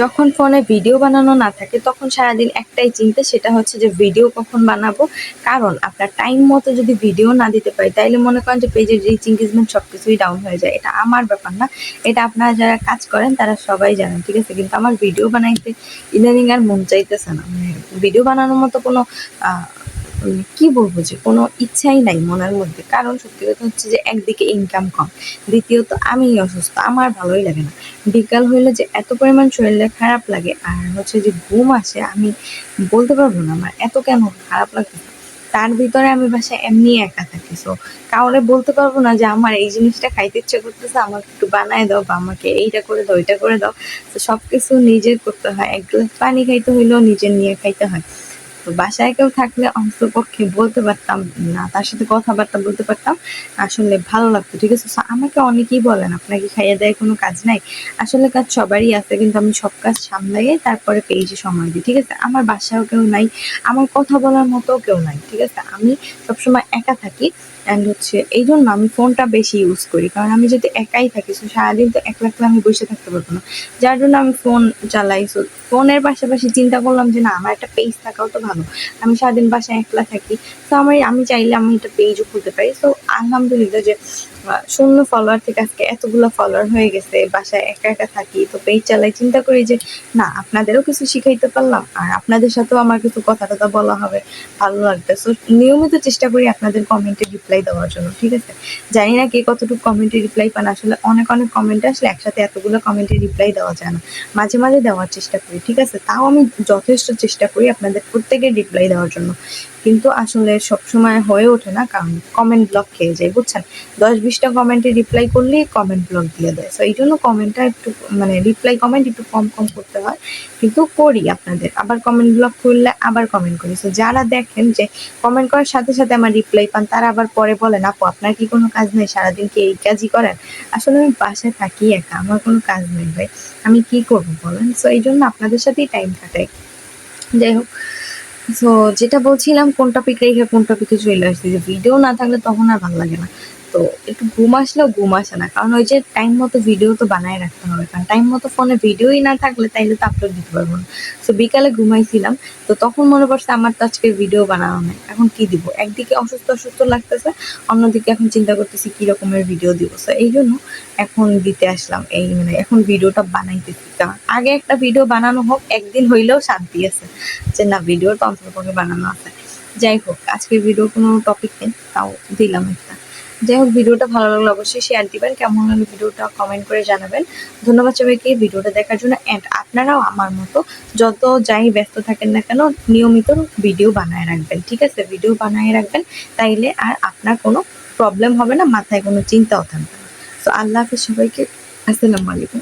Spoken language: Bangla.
যখন ফোনে ভিডিও বানানো না থাকে, তখন সারাদিন একটাই চিন্তা, সেটা হচ্ছে যে ভিডিও কখন বানাবো। কারণ আপনার টাইম মতো যদি ভিডিও না দিতে পারি, তাইলে মনে করেন যে পেজের রিচ এঙ্গেজমেন্ট সব কিছুই ডাউন হয়ে যায়। এটা আমার ব্যাপার না। এটা আপনারা যারা কাজ করেন, তারা সবাই জানেন, ঠিক আছে? কিন্তু আমার ভিডিও বানাইতে ইদানিং আর মন চাইতেছে না। মানে ভিডিও বানানোর মতো কোনো কি বলব যে কোনো ইচ্ছাই নাই মনের মধ্যে। কারণ সত্যি কথা হচ্ছে যে একদিকে ইনকাম কম, দ্বিতীয়ত আমি অসুস্থ, আমার ভালোই লাগে না। বিকাল হইলে যে এত পরিমাণ শরীরে খারাপ লাগে, আর হচ্ছে যে ঘুম আসে, আমি বলতে পারব না আমার এত কেন খারাপ লাগে তার ভিতরে আমি বাসায় এমনি একা থাকি সো কাউরে বলতে পারব না যে আমার এই জিনিসটা খাইতে ইচ্ছে করতেছে, আমাকে একটু বানায় দাও বা আমাকে এইটা করে দাও, ওইটা করে দাও। তো সব কিছু নিজের করতে হয়, এক গ্লাস পানি খাইতে হইলেও নিজের নিয়ে খাইতে হয়। তো বাসায় কেউ থাকলে অন্তপক্ষে বলতে পারতাম না, তার সাথে কথাবার্তা বলতে পারতাম আসলে ভালো লাগতো, ঠিক আছে? আমাকে অনেকেই বলেন, আপনাকে খাইয়ে দেয় কোনো কাজ নাই। আসলে কাজ সবারই আছে, কিন্তু আমি সব কাজ সামলাই তারপরে পেয়েছি সময় দিই, ঠিক আছে? আমার বাসায়ও কেউ নাই, আমার কথা বলার মতো কেউ নাই, ঠিক আছে? আমি সবসময় একা থাকি। অ্যান্ড হচ্ছে এই জন্য আমি ফোনটা বেশি ইউজ করি। কারণ আমি যদি একাই থাকি সো সারাদিন তো একলা একলা আমি বসে থাকতে পারব না। যার জন্য আমি ফোন চালাই। সো ফোনের পাশাপাশি চিন্তা করলাম যে, না, আমার একটা পেজ থাকাও তো ভালো। আমি সারাদিন বাসায় একলা থাকি। তো আমার আমি চাইলে আমি একটা পেজও খুলতে পারি। সো আলহামদুলিল্লাহ যে শূন্য ফলোয়ার থেকে আজকে এতগুলো ফলোয়ার হয়ে গেছে, বাসায় একা একা থাকি, তো পেজ চালাই চিন্তা করি যে, না, আপনাদেরও কিছু শিখাইতে পারলাম আর আপনাদের সাথেও আমার কিছু কথা টথা বলা হবে, ভালো লাগবে। সো নিয়মিত চেষ্টা করি আপনাদের কমেন্টে রিপ্লাই দেওয়ার জন্য, ঠিক আছে? জানি না কে কতটুকু কমেন্টে রিপ্লাই পান, আসলে অনেক অনেক কমেন্টে আসলে একসাথে এতগুলো কমেন্টে রিপ্লাই দেওয়া যায় না। মাঝে মাঝে দেওয়ার চেষ্টা করি, ঠিক আছে? তাও আমি যথেষ্ট চেষ্টা করি আপনাদের প্রত্যেকের রিপ্লাই দেওয়ার জন্য। কিন্তু আসলে সবসময় হয়ে ওঠে না, কারণ কমেন্ট ব্লক খেয়ে যায়, বুঝছেন? দশ বিশটা কমেন্টে রিপ্লাই করলেই কমেন্ট ব্লক দিয়ে দেয়। সো এই জন্য কমেন্টটা একটু মানে রিপ্লাই কমেন্ট একটু কম কম করতে হয়। কিন্তু করি আপনাদের। আবার কমেন্ট ব্লক করলে আবার কমেন্ট করি। সো যারা দেখেন যে কমেন্ট করার সাথে সাথে আমার রিপ্লাই পান, তারা আবার পরে বলেন, আপু, আপনার কি কোনো কাজ নেই? সারাদিন কি এই কাজই করেন? আসলে আমি বাসায় থাকি একা। আমার কোনো কাজ নেই ভাই। আমি কি করব বলেন? সো এই জন্য আপনাদের সাথেই টাইম কাটাই যাই হোক। সো যেটা বলছিলাম, কোন টপিক রেখে কোন টপিকে চলে আসছে? যে ভিডিও না থাকলে তখন আর ভালো লাগে না। তো একটু ঘুম আসলেও ঘুম আসে না। কারণ ওই যে টাইম মতো ভিডিও তো বানায় রাখতে হবে। কারণ টাইম মতো ফোনে ভিডিওই না থাকলে তাইলে তো আপলোড দিতে পারব না। তো বিকালে ঘুমাইছিলাম। তো তখন মনে পড়ছে আমার তো আজকে ভিডিও বানানো নাই। এখন কি দিব? একদিকে অসুস্থ অসুস্থ লাগতেছে, অন্যদিকে এখন চিন্তা করতেছি কি রকমের ভিডিও দিব। তো এই জন্য এখন দিতে আসলাম। এই মানে এখন ভিডিওটা বানাইতেছি। কারণ আগে একটা ভিডিও বানানো হোক, একদিন হইলেও শান্তি আছে যে না ভিডিও তো অন্ততপক্ষে বানানো আছে। যাই হোক, আজকের ভিডিও কোনো টপিক নেই, তাও দিলাম একটা। যাই হোক, ভিডিওটা ভালো লাগলে অবশ্যই শেয়ার দিবেন। কেমন লাগল ভিডিওটা কমেন্ট করে জানাবেন। ধন্যবাদ সবাইকে ভিডিওটা দেখার জন্য। অ্যান্ড আপনারাও আমার মতো যত যাই ব্যস্ত থাকেন না কেন, নিয়মিত ভিডিও বানায় রাখবেন, ঠিক আছে? ভিডিও বানায় রাখবেন, তাইলে আর আপনার কোনো প্রবলেম হবে না, মাথায় কোনো চিন্তাও থাকবে না। তো আল্লাহ হাফিজ সবাইকে। আসসালামু আলাইকুম।